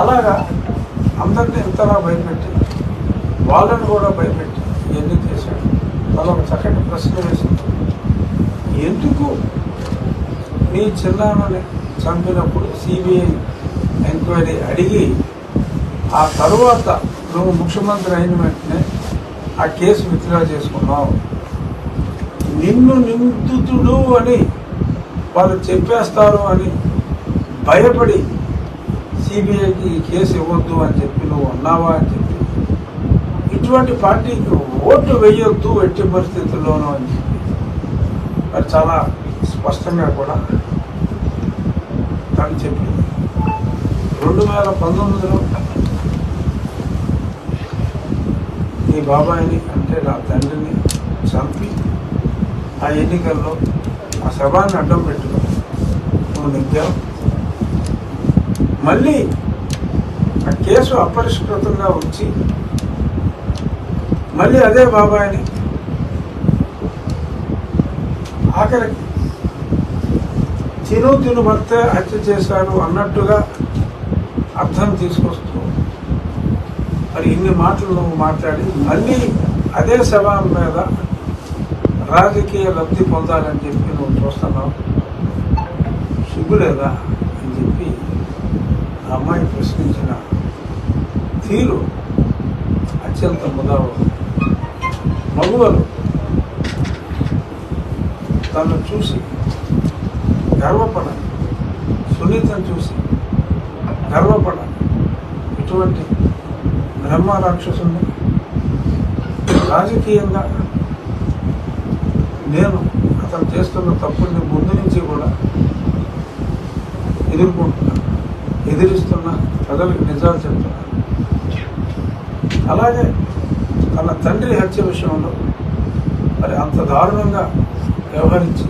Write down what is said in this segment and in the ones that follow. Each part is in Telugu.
అలాగా అందరినీ ఇంతలా భయపెట్టి వాళ్ళని కూడా భయపెట్టి ఇవన్నీ చేశాడు. వాళ్ళు ఒక చక్కటి ప్రశ్న వేసింది. ఎందుకు నీ చిన్నాన్నని చంపినప్పుడు సిబిఐ ఎంక్వైరీ అడిగి ఆ తరువాత నువ్వు ముఖ్యమంత్రి అయిన వెంటనే ఆ కేసు విత్డ్రా చేసుకున్నావు? నిన్ను నిందితుడు అని వాళ్ళు చెప్పేస్తారు అని భయపడి సిబిఐకి ఈ కేసు ఇవ్వద్దు అని చెప్పి నువ్వు అన్నావా అని చెప్పి. ఇటువంటి పార్టీకి ఓటు వేయొద్దు ఎట్టి పరిస్థితుల్లోనూ అని చెప్పి. మరి చాలా స్పష్టంగా కూడా తను చెప్పింది. రెండు వేల పంతొమ్మిదిలో ఈ బాబాయిని అంటే నా తండ్రిని చంపి ఆ ఎన్నికల్లో ఆ శవాన్ని అడ్డం పెట్టుకుని నువ్వు నెగ్గావు. మళ్ళీ ఆ కేసు అపరిష్కృతంగా ఉంచి మళ్ళీ అదే బాబాయిని ఆఖరికి తిను తిను భర్త హత్య చేశాడు అన్నట్టుగా అర్థం తీసుకొస్తూ మరి ఇన్ని మాటలు నువ్వు మాట్లాడి మళ్ళీ అదే శవం మీద రాజకీయ లబ్ధి పొందాలని చెప్పి నువ్వు చూస్తున్నావు. సిగ్గులేదా అమ్మాయి ప్రశ్నించిన తీరు అత్యంత ముదావు మగువలు. తను చూసి గర్వపడాలి సునీతను చూసి గర్వపడాలి ఇటువంటి బ్రహ్మ రాక్షసుని రాజకీయంగా నేను అతను చేస్తున్న తప్పుల్ని ముందు నుంచి కూడా ఎదుర్కొంటున్నాను. ఎదిరిస్తున్న ప్రజలకు నిజాలు చెప్తున్నారు అలాగే తన తండ్రి హత్య విషయంలో మరి అంత దారుణంగా వ్యవహరించి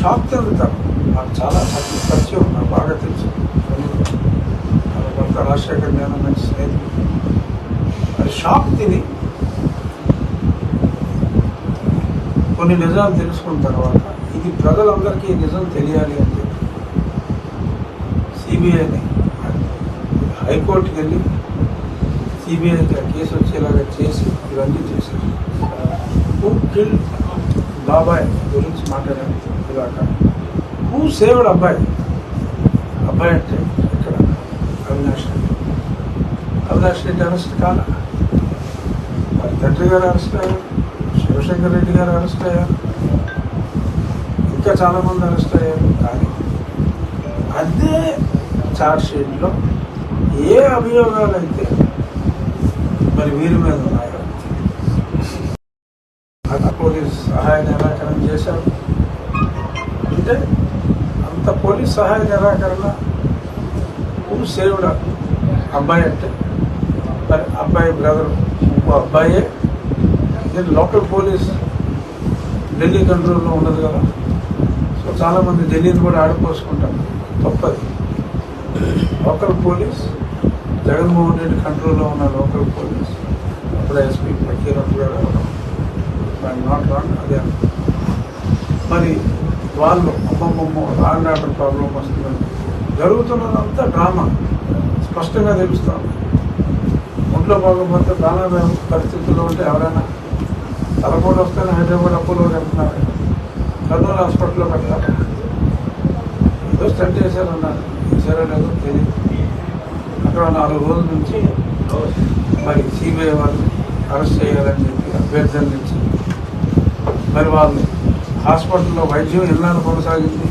షాక్ చెందుతారు నాకు చాలా మంచి పరిచయం నాకు బాగా తెలుసు. కొంత రాజశేఖర్ నేను మంచి స్నేహితులు మరి షాక్ తిని కొన్ని నిజాలు తెలుసుకున్న తర్వాత ఇది ప్రజలందరికీ నిజం తెలియాలి అని సిబిఐని హైకోర్టుకి వెళ్ళి సిబిఐకి ఆ కేసు వచ్చేలాగా చేసి ఇవన్నీ చేశారు. హూ కిల్ బాబాయ్ గురించి మాట్లాడాను ఇలాక హూ సేవ్డ్ అబ్బాయి అబ్బాయి అంటే ఇక్కడ అవినాష్ రెడ్డి. అవినాష్ రెడ్డి అరెస్ట్ కాల? వారి తండ్రి గారు అరెస్ట్ అయ్యారు? శివశంకర్ రెడ్డి గారు అరెస్ట్ అయ్యారు? ఇంకా చాలామంది అరెస్ట్ అయ్యారు. కానీ అదే చార్జ్ షీట్లో ఏ అభియోగాలు అయితే మరి వీరి మీద ఉన్నాయో ఆ పోలీస్ సహాయ నిరాకరణ చేశారు. అంటే అంత పోలీస్ సహాయ నిరాకరణ ఊరు సేవుడ అబ్బాయి అంటే మరి అబ్బాయి బ్రదర్ ఇంకో అబ్బాయే. నేను లోకల్ పోలీస్? ఢిల్లీ కంట్రోల్లో ఉండదు కదా. సో చాలామంది ఢిల్లీని కూడా ఆడిపోసుకుంటారు. తప్పది. లోకల్ పోలీస్ జగన్మోహన్ రెడ్డి కంట్రోల్లో ఉన్న లోకల్ పోలీస్ అప్పుడు ఎస్పీ ఫకీరత్ గారు నాట్ రాంగ్ అదే మరి వాళ్ళు అమ్మమ్మమ్మ లాండ్ ఆర్డర్ ప్రాబ్లం వస్తుందని జరుగుతున్నదంతా డ్రామా. స్పష్టంగా తెలుస్తాం ఒంట్లో బాగోపోతే డ్రామా పరిస్థితుల్లో ఉంటే ఎవరైనా తలపోటు వస్తేనే హైదరాబాద్ అప్పులో వెళ్తున్నారు కర్నూలు హాస్పిటల్లో పెట్టారు ఏదో స్టంట్ చేశారన్నారు. చూసారో లేదో తెలియదు అక్కడ నాలుగు రోజుల నుంచి మరి సిబిఐ వాళ్ళు అరెస్ట్ చేయాలని చెప్పి అభ్యర్థించి మరి వాళ్ళు హాస్పిటల్లో వైద్యం ఎన్నాళ్ళు కొనసాగింది?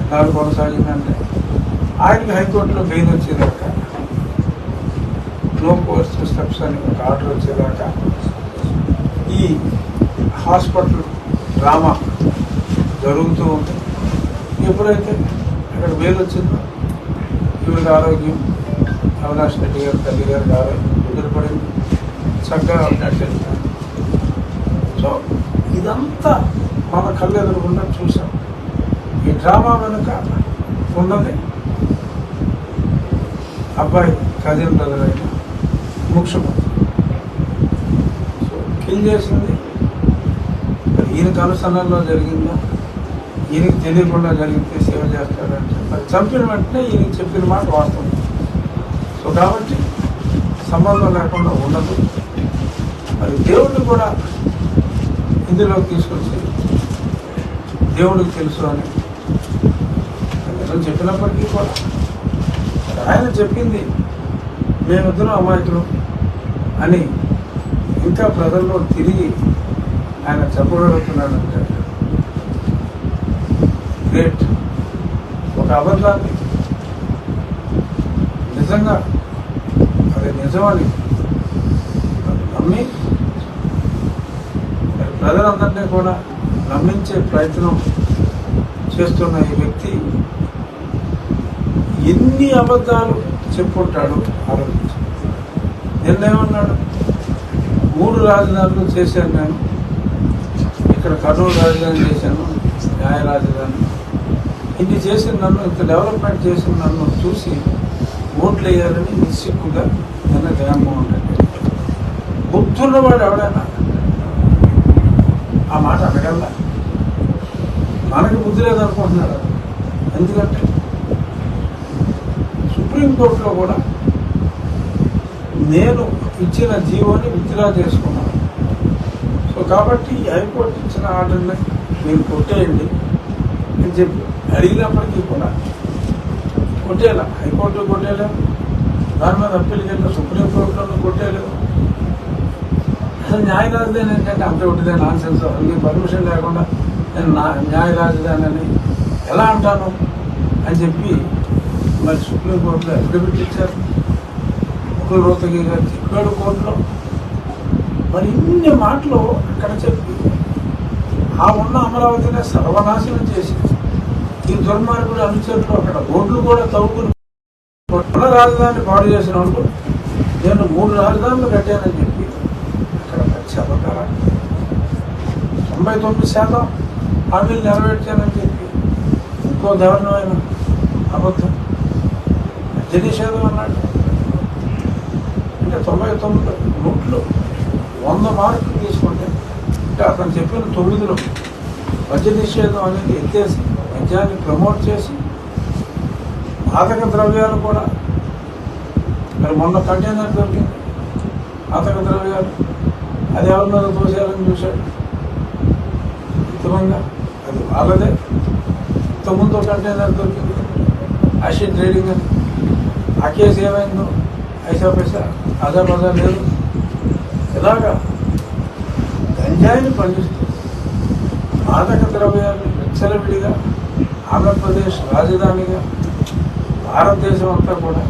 ఎన్నాళ్ళు కొనసాగిందంటే ఆయనకి హైకోర్టులో బెయిల్ వచ్చేదాకా నో పోస్ట్ స్టెప్స్ అని ఒక ఆర్డర్ వచ్చేదాకా ఈ హాస్పిటల్ డ్రామా జరుగుతూ ఉంది. ఎప్పుడైతే అక్కడ వేలు వచ్చింది. ఈవిడ ఆరోగ్యం. అవినాష్ రెడ్డి గారు తల్లి గారికి ఆరోగ్యం ఎదురుపడింది చక్కగా ఉన్నట్టు సో ఇదంతా మన కళ్ళు ఎదురుకుండా చూసాం ఈ డ్రామా వెనుక ఉన్నది అబ్బాయి కజిన్ బ్రదర్ అయిన ముఖ్యమంత్రి. సో కిల్ చేసింది. ఈయన ఈయనకు అనుసరణలో జరిగిందా? ఈయనకి తెలియకుండా జరిగితే సేవ చేస్తాడంటే మరి చంపిన వెంటనే ఈయన చెప్పిన మాట వాస్తవం. సో కాబట్టి సంబంధం లేకుండా ఉండదు. మరి దేవుడిని కూడా ఇందులోకి తీసుకొచ్చి దేవుడికి తెలుసు అని చెప్పినప్పటికీ కూడా. ఆయన చెప్పింది మేమిద్దరం అమాయకులు అని ఇంకా ప్రజల్లో తిరిగి ఆయన చెప్పగలుగుతున్నాడంటే గ్రేట్. ఒక అబద్ధాన్ని. నిజంగా. అది నిజమని నమ్మి ప్రజలందరినీ కూడా నమ్మించే ప్రయత్నం చేస్తున్న ఈ వ్యక్తి ఎన్ని అబద్ధాలు చెప్పుంటాడు ఆలోచించు. నిన్నేమన్నాడు? మూడు రాజధానులు చేశాను నేను. ఇక్కడ కర్నూలు రాజధాని చేశాను. న్యాయ రాజధాని. ఇన్ని చేసిన నన్ను ఇంత డెవలప్మెంట్ చేసిన నన్ను చూసి ఓట్లు వేయాలని నిస్సిగ్గుగా నిన్న జగన్మోహన్ రెడ్డి బుద్ధున్నవాడు ఎవడైనా ఆ మాట అడగల్లా మనకి బుద్ధి లేదనుకుంటున్నాడు ఎందుకంటే సుప్రీంకోర్టులో కూడా నేను ఇచ్చిన జీవోని విత్డ్రా చేసుకున్నాను. సో కాబట్టి హైకోర్టు ఇచ్చిన ఆర్డర్ని మీరు కొట్టేయండి. అని చెప్పి అడిగినప్పటికీ కూడా కొట్టేలా హైకోర్టు కొట్టేయలేము దాని మీద అప్పీల్కి సుప్రీం సుప్రీంకోర్టులో కొట్టేయలేము అసలు న్యాయ రాజధాని ఏంటంటే అంత ఒకటిదే నాన్ సెన్స్ అన్ని పర్మిషన్ లేకుండా నేను నా న్యాయ రాజధాని అని ఎలా అంటాను అని చెప్పి మరి సుప్రీంకోర్టులో అఫిడవిట్ ఇచ్చారు. ముకుల్ రోతగి గారు చెప్పాడు కోర్టులో. మరి ఇన్ని మాటలు అక్కడ చెప్పి ఆ ఉన్న అమరావతిని సర్వనాశనం చేసింది. ఈ దుర్మార్గుడు అనుచరులు అక్కడ రోడ్లు కూడా తవ్వుకుని ఉన్న రాజధాని పాడు చేసిన వాళ్ళు నేను మూడు రాజధానులు కట్టానని చెప్పి అక్కడ పచ్చి అబద్ధాలు తొంభై తొమ్మిది శాతం హామీలు నెరవేర్చానని చెప్పి ఇంకో దారుణమైన అబద్ధం. మద్య నిషేధం అన్నాడు. అంటే తొంభై తొమ్మిది నోట్లు వంద మార్కులు తీసుకుంటే అంటే అతను చెప్పిన తొమ్మిదిలో మద్య నిషేధం అనేది ఎత్తేసి మద్యాన్ని ప్రమోట్ చేసి మాదక ద్రవ్యాలు కూడా. మరి మొన్న కంటైనర్ దొరికింది మాదక ద్రవ్యాలు. అది ఎవరి మీద దోషాలని చూశాడు? ఉత్తమంగా అది వాళ్ళదే. ఇంతకుముందు కంటైనర్ దొరికింది యాసిడ్ ట్రేడింగ్ అని. ఆ కేసు ఏమైందో ఐసా పైసా అదా బజా లేదు. ఇలాగా గంజాయిని పండిస్తూ మాదక ద్రవ్యాన్ని విచ్చలవిడిగా ఆంధ్రప్రదేశ్ రాజధానిగా భారతదేశం అంతా కూడా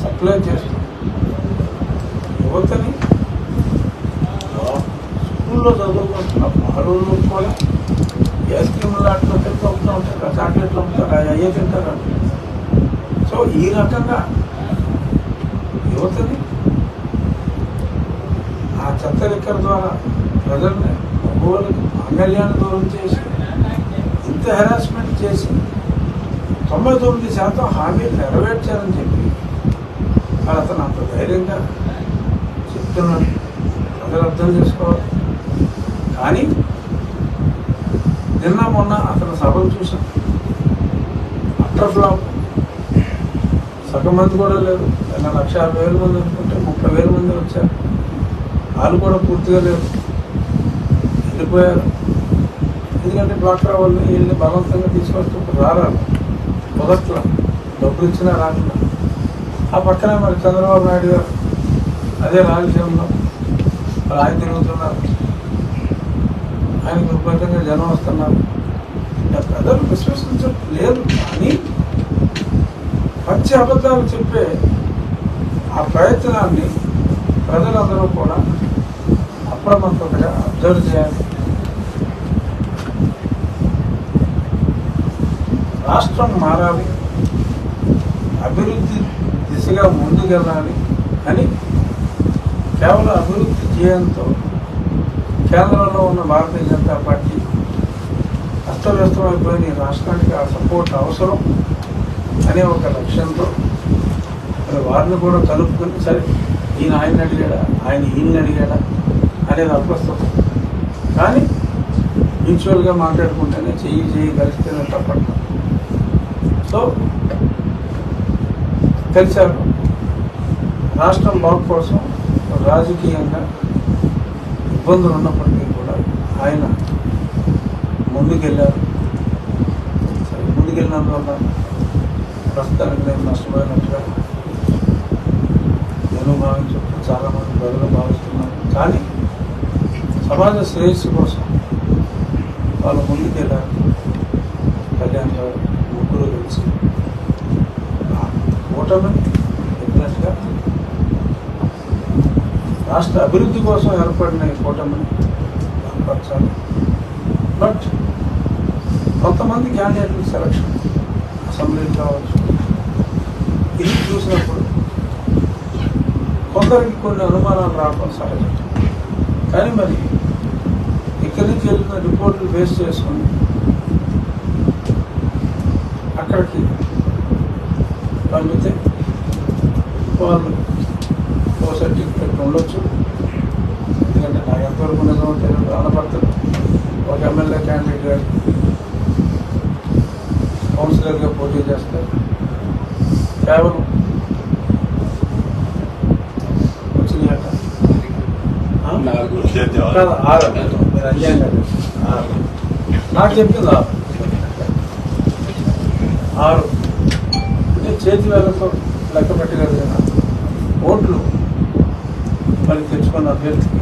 సప్లై చేస్తుంది. యువతని స్కూల్లో చదువుకుంటున్న బాలుళ్ళు కూడా ఏ స్కీములు అట్లా తింటూ అమ్ముతూ ఉంటారు చాక్లెట్లు అమ్ముతారు అవి అయ్యే తింటారు సో ఈ రకంగా యువతని చెత్త ద్వారా ప్రజల్ని మగవాళ్ళకి మాంగళ్యాన్ని దూరం చేసి ఇంత హెరాస్మెంట్ చేసి తొంభై తొమ్మిది శాతం హామీలు నెరవేర్చారని చెప్పి మరి అతను అంత ధైర్యంగా చెప్తున్నాడు. ప్రజలు అర్థం చేసుకోవాలి. కానీ నిన్న మొన్న అతని సభలు చూసాం అట్టర్ ఫ్లాప్. సగం మంది కూడా లేరు. లక్ష యాభై వేల మంది అనుకుంటే ముప్పై వేల మంది వచ్చారు. వాళ్ళు కూడా పూర్తిగా లేరు. వెళ్ళిపోయారు. ఎందుకంటే డ్వాక్రా వాళ్ళు వీళ్ళని బలవంతంగా తీసుకొస్తూ రారాలు మొదట్లో డబ్బులు ఇచ్చినా రాకుండా. ఆ పక్కనే మరి చంద్రబాబు నాయుడు గారు. అదే రాజకీయంలో ఆయన తిరుగుతున్నారు. ఆయనకు విపరీతంగా జనం వస్తున్నారు. ప్రజలు విశ్వసించడం లేదు కానీ పచ్చి అబద్ధాలు చెప్పే ఆ ప్రయత్నాన్ని ప్రజలందరూ కూడా అప్రమత్తంగా అబ్జర్వ్ చేయాలి. రాష్ట్రం మారాలి అభివృద్ధి దిశగా ముందుకెళ్ళాలి అని కేవలం అభివృద్ధి చేయడంతో కేంద్రంలో ఉన్న భారతీయ జనతా పార్టీ అస్తవ్యస్తమైపోయిన రాష్ట్రానికి ఆ సపోర్ట్ అవసరం అనే ఒక లక్ష్యంతో వారిని కూడా కలుపుకొని సరే ఈయన ఆయన అడిగాడా? ఆయన ఈయన అడిగాడా? అనేది అప్రస్తుతం కానీ మ్యూచువల్గా మాట్లాడుకుంటేనే చెయ్యి చెయ్యి కలిస్తేనే తప్పట్లేదు సో కలిశారు రాష్ట్రం బాగు కోసం రాజకీయంగా ఇబ్బందులు ఉన్నప్పటికీ కూడా ఆయన ముందుకెళ్ళారు. సరే ముందుకెళ్ళినందువల్ల ప్రస్తుతానికి నేను నష్టపోయినట్టుగా నేను భావించు చాలామంది ప్రజలు భావిస్తున్నారు. కానీ సమాజ శ్రేయస్సు కోసం వాళ్ళు ముందుకెళ్ళారు. కళ్యాణ్ గారు ముగ్గురు కలిసి. ఆ చెప్పినట్టుగా రాష్ట్ర అభివృద్ధి కోసం ఏర్పడిన ఈ కూటమిని బలపరచాలి. బట్ కొంతమంది క్యాండిడేట్ల సెలక్షన్ అసెంబ్లీలు కావచ్చు ఇది చూసినప్పుడు కొందరికి కొన్ని అనుమానాలు రావడం సహజం. కానీ మరి రిపోర్టులు బేస్ చేసుకుని అక్కడికి పంపితే వాళ్ళు ఓ సర్టిఫికెట్ ఉండొచ్చు. ఎందుకంటే నాకు ఎంతవరకు నిజమో తెలియదు ఆనపడుతుంది ఒక ఎమ్మెల్యే క్యాండిడేట్ గారు కౌన్సిలర్గా పోటీ చేస్తారు కేవలం ఆ? కాదు, ఆరు. మీరు అన్యాయం కాదు. నాకు చెప్పింది ఆరు. ఆరు నేను చేతి వేలతో లెక్క పెట్టగలిగిన ఓట్లు. మరి తెచ్చుకున్న అభ్యర్థికి